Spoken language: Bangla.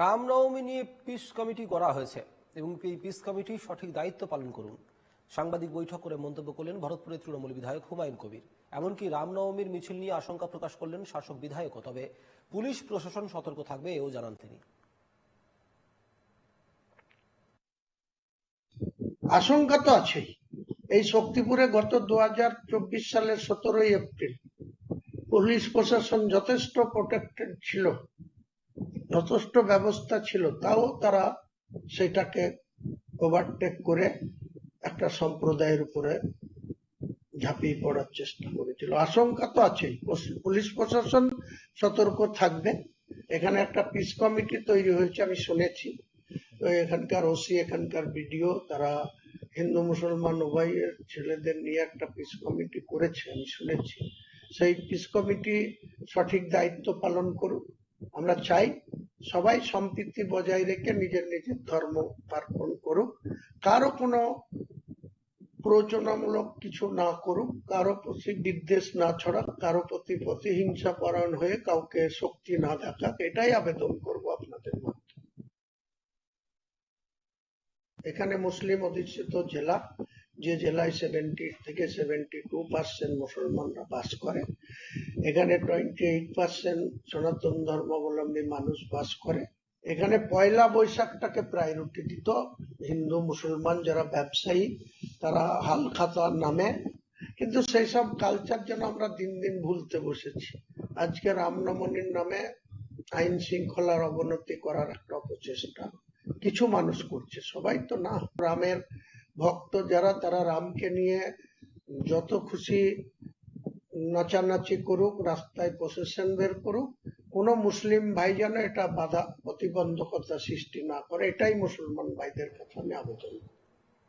রামনবমী নিয়ে পিস কমিটি করা হয়েছে এবং এই পিস কমিটি সঠিক দায়িত্ব পালন করুন। সাংবাদিক বৈঠক করে মন্তব্য করলেন ভরতপুরের তৃণমূল বিধায়ক হুমায়ুন কবির। এমনকি রামনবমীর মিছিল নিয়ে আশঙ্কা প্রকাশ করলেন শাসক বিধায়কও, তবে পুলিশ প্রশাসন সতর্ক থাকবে এও জানান তিনি। আশঙ্কা তো আছেই। এই শক্তিপুরে গত দু হাজার চব্বিশ সালের সতেরোই এপ্রিল পুলিশ প্রশাসন যথেষ্ট প্রোটেক্টেড ছিল। যথেষ্ট ব্যবস্থা ছিল, তাও তারা সেটাকে ওভারটেক করে একটা সম্প্রদায়ের উপরে ঝাঁপিয়ে পড়ার চেষ্টা করেছিল। আশঙ্কা তো আছেই। পুলিশ প্রশাসন সতর্ক থাকবে। এখানে একটা পিস কমিটি তৈরি হয়েছে, আমি শুনেছি। এখানকার ওসি এখানকার বিডিও তারা হিন্দু, মুসলমান, উভয়ের ছেলেদের নিয়ে একটা পিস কমিটি করেছে, আমি শুনেছি। সেই পিস কমিটি সঠিক দায়িত্ব পালন করুক। আমরা চাই সবাই সম্প্রীতি বজায় রেখে নিজের নিজের ধর্ম পার্পণ করুক। কারও কোনো প্রয়োজনামূলক কিছু না করুক, কারও প্রতি বিদ্বেষ না ছড়াক, কারও প্রতি প্রতিহিংসা পরায়ণ হয়ে কাউকে শক্তি না দেখাক, এটাই আবেদন করব আপনাদের মাধ্যমে এখানে মুসলিম অধিষ্ঠিত জেলা যে জেলায় সেভেন্টি থেকে সেভেন্টি টু পার্সেন্ট মুসলমানরা বাস করে, এখানে টোয়েন্টি এইট পার্সেন্ট সনাতন ধর্মাবলম্বী মানুষ বাস করে। এখানে পয়লা বৈশাখটাকে প্রায়োরিটি দিত হিন্দু মুসলমান যারা ব্যবসায়ী, তারা হালখাতার নামে। কিন্তু সেই সব কালচার যেন আমরা দিন দিন ভুলতে বসেছি। আজকে রামনবমীর নামে আইন শৃঙ্খলার অবনতি করার একটা অপচেষ্টা। কিছু মানুষ করছে, সবাই তো না। রামের ভক্ত যারা, তারা রামকে নিয়ে যত খুশি নাচানাচি করুক, রাস্তায় প্রসেশন বের করুক, কোনো মুসলিম ভাই যেন এটা বাধা প্রতিবন্ধকতা সৃষ্টি না করে, এটাই মুসলমান ভাইদের কাছে আমি আবেদন।